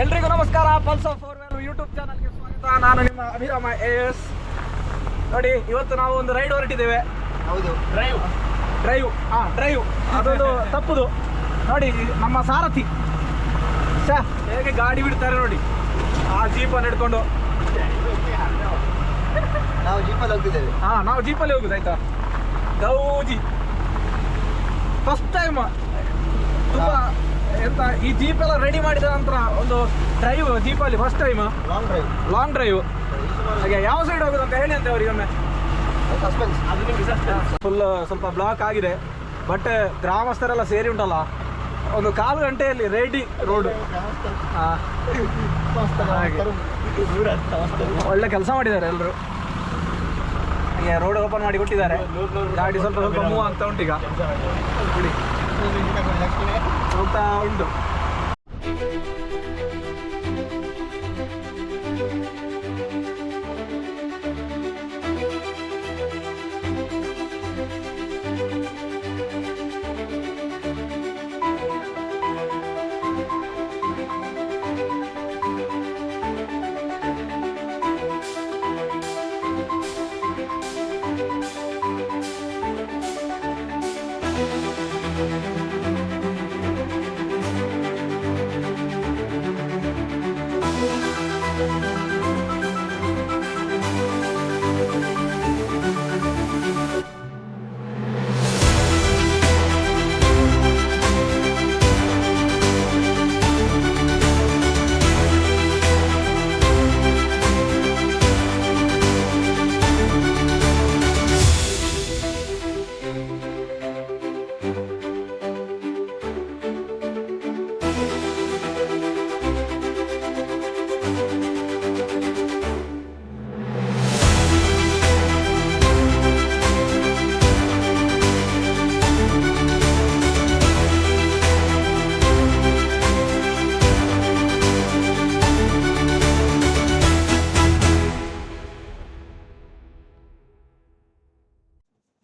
ಎಲ್ರಿಗೂ ನಮಸ್ಕಾರ. Pulse four whale YouTube ಚಾನಲ್ಗೆ ಸ್ವಾಗತ. ನಾನು ನಿಮ್ಮ ಅಭಿರಾಮ ಎಸ್ ನೋಡಿ ಇವತ್ತು ನಾವು ಒಂದು ರೈಡ್ ಹೊರಟಿದ್ದೇವೆ. ಹೌದು. ಡ್ರೈವ್ ಡ್ರೈವ್ ಹಾ ಡ್ರೈವ್ ಅದೊಂದು ತಪ್ಪುದು. ನೋಡಿ ನಮ್ಮ ಸಾರಥಿ. ಛ ಹೇಗೆ ಗಾಡಿ ಬಿಡ್ತಾರೆ ನೋಡಿ. ಆ ಜೀಪನ್ನು ಹಿಡ್ಕೊಂಡು. ನಾವು ಜೀಪಲ್ಲಿ ಹೋಗಿದ್ದೇವೆ ಹಾ ನಾವು ಜೀಪಲ್ಲಿ ಹೋಗುದು ಆಯ್ತಾ? ಗೌಜಿ. ಫಸ್ಟ್ ಟೈಮ್ ತುಂಬಾ ಎಂತ ಈ ಜೀಪ್ ಎಲ್ಲ ರೆಡಿ ಮಾಡಿದ ನಂತರ ಒಂದು drive ಜೀಪಲ್ಲಿ first time long drive long drive ಹಾಗೆ ಯಾವ ಸೈಡ್ ಹೋಗುದು ಅಂತ ಹೇಳಿ ಅಂತ ಅವರಿಗೊಮ್ಮೆ ಫುಲ್ ಸ್ವಲ್ಪ ಬ್ಲಾಕ್ ಆಗಿದೆ. ಬಟ್ ಗ್ರಾಮಸ್ಥರೆಲ್ಲ ಸೇರಿ ಉಂಟಲ್ಲ? ಒಂದು ಕಾಲು ಗಂಟೆಯಲ್ಲಿ ರೆಡಿ ರೋಡ್ ಒಳ್ಳೆ ಕೆಲಸ ಮಾಡಿದ್ದಾರೆ ಎಲ್ಲರೂ ಹಾಗೆ ರೋಡ್ ಓಪನ್ ಮಾಡಿ ಕೊಟ್ಟಿದ್ದಾರೆ. ಗಾಡಿ ಸ್ವಲ್ಪ ಸ್ವಲ್ಪ ಮೂವ್ ಆಗ್ತಾ ಉಂಟು ಈಗ. ಬಿಡಿ ಹೋಗ್ತಾ ಉಂಟು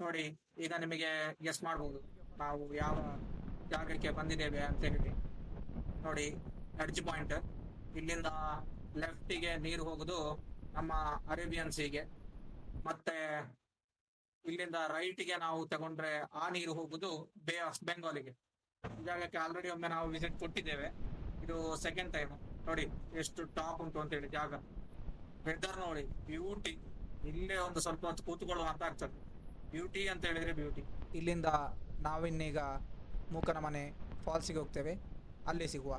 ನೋಡಿ, ಈಗ ನಿಮಗೆ ಗೆಸ್ ಮಾಡಬಹುದು ನಾವು ಯಾವ ಜಾಗಕ್ಕೆ ಬಂದಿದ್ದೇವೆ ಅಂತ ಹೇಳಿ. ನೋಡಿ ಎಡ್ಜ್ ಪಾಯಿಂಟ್ ಇಲ್ಲಿಂದ ಲೆಫ್ಟಿಗೆ ನೀರು ಹೋಗುದು ನಮ್ಮ ಅರೇಬಿಯನ್ ಸೀಗೆ ಮತ್ತೆ ಇಲ್ಲಿಂದ ರೈಟ್ಗೆ ನಾವು ತಗೊಂಡ್ರೆ ಆ ನೀರು ಹೋಗುದು ಬೇ ಆಫ್ ಬೆಂಗಾಲಿಗೆ ಜಾಗಕ್ಕೆ ಆಲ್ರೆಡಿ ಒಮ್ಮೆ ನಾವು ವಿಸಿಟ್ ಕೊಟ್ಟಿದ್ದೇವೆ. ಇದು ಸೆಕೆಂಡ್ ಟೈಮ್ ನೋಡಿ, ಎಷ್ಟು ಟಾಪ್ ಉಂಟು ಅಂತ ಹೇಳಿ ಜಾಗ. ವೆದರ್ ನೋಡಿ ಬ್ಯೂಟಿ ಇಲ್ಲೇ ಒಂದು ಸ್ವಲ್ಪ ಹೊತ್ತು ಕೂತ್ಕೊಳ್ಳುವ ಅಂತ ಆಗ್ತದೆ. ಬ್ಯೂಟಿ ಅಂತ ಹೇಳಿದ್ರೆ ಬ್ಯೂಟಿ ಇಲ್ಲಿಂದ ನಾವಿನ್ನೀಗ ಮೂಕನ ಮನೆ ಫಾಲ್ಸಿಗೆ ಹೋಗ್ತೇವೆ. ಅಲ್ಲಿ ಸಿಗುವ.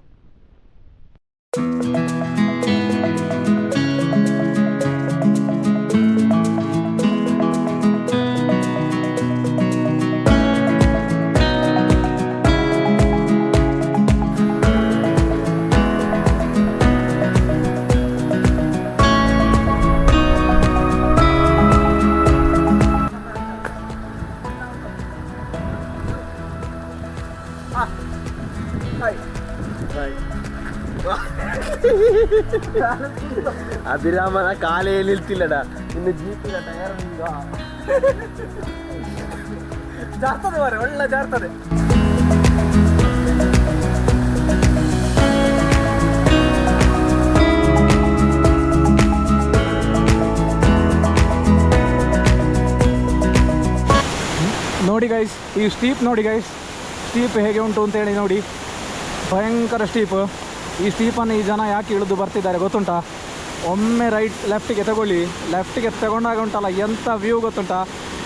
ಅಭಿರಾಮನ ಕಾಲೇ ನಿಲ್ತಿಲ್ಲಡ. ಇನ್ನು ಜೀಪಿನ ಟಯರ್ ಜಾರ್ತದೆ ಮಾರೆ ಒಳ್ಳೆ ಜಾರ್ತದೆ. ನೋಡಿ ಗೈಸ್ ಈ ಸ್ಟೀಪ್ ನೋಡಿ ಗೈಸ್ ಸ್ಟೀಪ್ ಹೇಗೆ ಉಂಟು ಅಂತ ಹೇಳಿ ನೋಡಿ. ಭಯಂಕರ ಸ್ಟೀಪ್ ಈ ಸ್ಟೀಪನ್ನು ಈ ಜನ ಯಾಕೆ ಇಳಿದು ಬರ್ತಿದ್ದಾರೆ ಗೊತ್ತುಂಟಾ? ಒಮ್ಮೆ ರೈಟ್ ಲೆಫ್ಟಿಗೆ ತಗೊಳ್ಳಿ. ಲೆಫ್ಟಿಗೆ ತಗೊಂಡಾಗ ಉಂಟಲ್ಲ ಎಂಥ ವ್ಯೂ ಗೊತ್ತುಂಟಾ?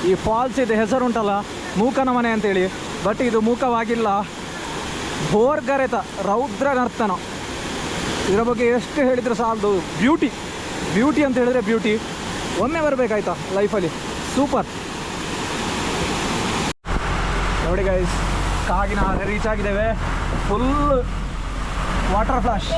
ಈ ಫಾಲ್ಸ್ ಇದೆ, ಹೆಸರು ಉಂಟಲ್ಲ, ಮೂಕನ ಮನೆ ಅಂತೇಳಿ. ಬಟ್ ಇದು ಮೂಕವಾಗಿಲ್ಲ. ಭೋರ್ಗರೆತ ರೌದ್ರ ನರ್ತನ ಇದರ ಬಗ್ಗೆ ಎಷ್ಟು ಹೇಳಿದ್ರು ಸಾಲದು? ಬ್ಯೂಟಿ ಬ್ಯೂಟಿ ಅಂತ ಹೇಳಿದ್ರೆ ಬ್ಯೂಟಿ ಒಮ್ಮೆ ಬರಬೇಕಾಯ್ತಾ ಲೈಫಲ್ಲಿ ಸೂಪರ್ ನೋಡಿ ಗೈಸ್ ಕಾಗಿನ ಹಾಗೆ ರೀಚ್ ಆಗಿದ್ದೇವೆ. ಫುಲ್ ವಾಟರ್ ಫ್ಲಾಶ್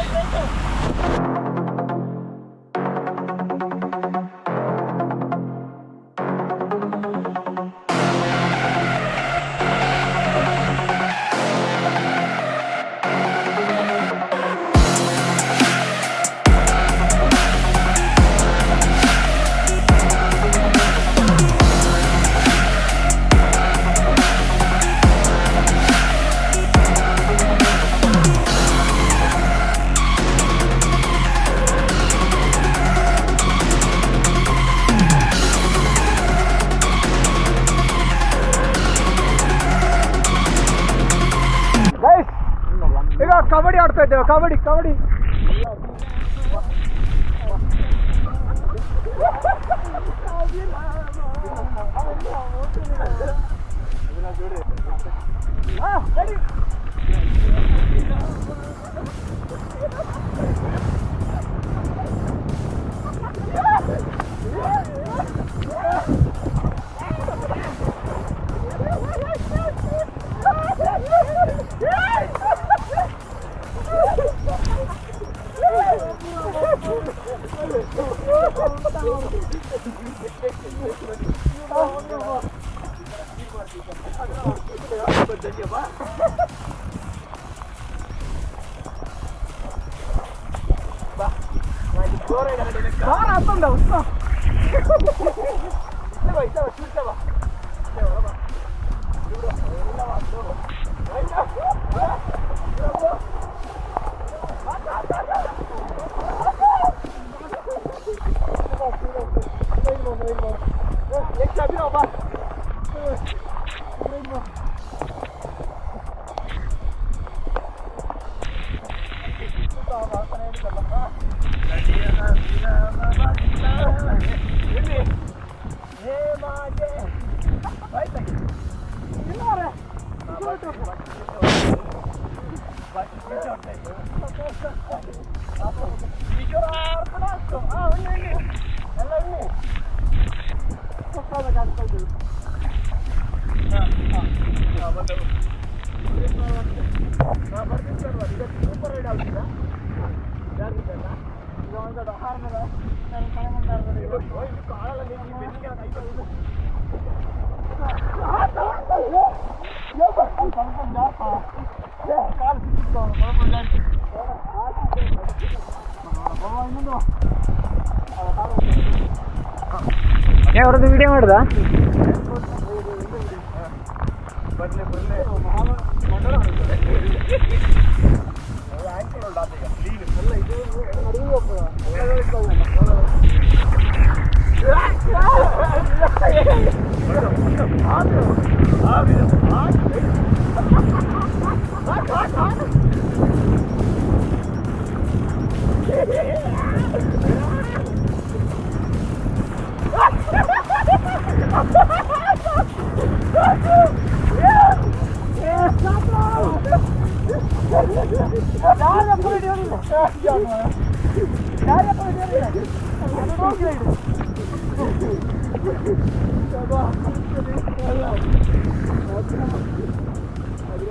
കബഡി അടുത്തേറ്റോ കബഡി കബഡി ആ Ahora, ¿dónde está? Estaba, estaba, estaba. Mikor a, a, a, a, a, a, kabaddi ಅವ್ರದ್ದು ವಿಡಿಯೋ ಮಾಡ್ದ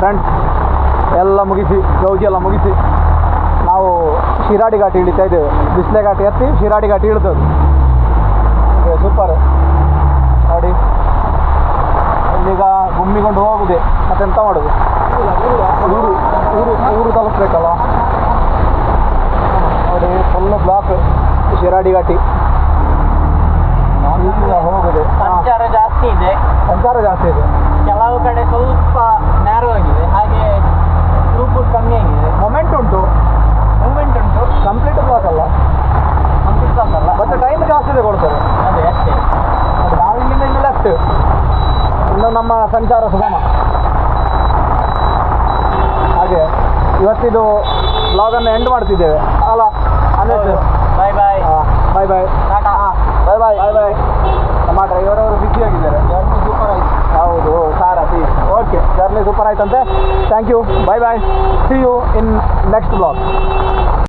ಫ್ರೆಂಡ್ಸ್ ಎಲ್ಲ ಮುಗಿಸಿ, ಗೌಜಿ ಎಲ್ಲ ಮುಗಿಸಿ. ನಾವು ಶಿರಾಡಿ ಘಾಟಿ ಇಳಿತಾ ಇದ್ದೇವೆ. ಬಿಸ್ಲೆ ಘಾಟಿ ಹತ್ತಿ ಶಿರಾಡಿ ಘಾಟಿ ಇಳಿದದ್ದು ಸೂಪರ್ ನೋಡಿ ಗುಮ್ಮಿಕೊಂಡು ಹೋಗುದೆ. ಮತ್ತೆಂತ ಮಾಡೋದು? ಊರು ಊರು ಊರು ತಲುಪಬೇಕಲ್ಲ. ನೋಡಿ ಫುಲ್ ಬ್ಲಾಕ್ ಶಿರಾಡಿ ಘಾಟಿ. ಹೋಗುದು. ಸಂಚಾರ ಜಾಸ್ತಿ ಇದೆ. ಸಂಚಾರ ಜಾಸ್ತಿ ಇದೆ. ಕೆಲವು ಕಡೆ ಸ್ವಲ್ಪ ನ್ಯಾರೋ ಆಗಿದೆ ಹಾಗೆ ಥ್ರೂಪುಟ್ ಕಮ್ಮಿ ಆಗಿದೆ ಮೊಮೆಂಟ್ ಉಂಟು ಮೂವ್ಮೆಂಟ್ ಉಂಟು ಕಂಪ್ಲೀಟ್ ಬ್ಲಾಕ್ ಅಲ್ಲ ಕಂಪ್ಲೀಟ್ ಅಲ್ಲ ಮತ್ತೆ ಟೈಮ್ ಜಾಸ್ತಿ ತಗೊಳ್ತಾರೆ ಅದೇ ಅಷ್ಟೇ ಅದು ನಾವು ಇಲ್ಲಿಂದ ಇಲ್ಲಿ ಲೆಫ್ಟ್ ಇನ್ನು ನಮ್ಮ ಸಂಚಾರ ಸುಗಮ. ಹಾಗೆ ಇವತ್ತಿದು ಬ್ಲಾಗನ್ನು ಎಂಡ್ ಮಾಡ್ತಿದ್ದೇವೆ. ಅಲ್ಲ ಅನೇಕ ಬಾಯ್ ಬಾಯ್ ಬಾಯ್ ಬಾಯ್ ಟಾಟಾ. ಬಾಯ್ ಬಾಯ್ ಬಾಯ್ ಬಾಯ್ ನಮ್ಮ ಡ್ರೈವರ್ ಅವರು ಬಿಸಿ ಆಗಿದ್ದಾರೆ. ಸೂಪರ್ ಆಯ್ತು. ಹೌದು ಸಾರಥಿ ಓಕೆ ಜರ್ನಿ ಸೂಪರ್ ಆಯ್ತಂತೆ. Thank you bye bye see you in next blog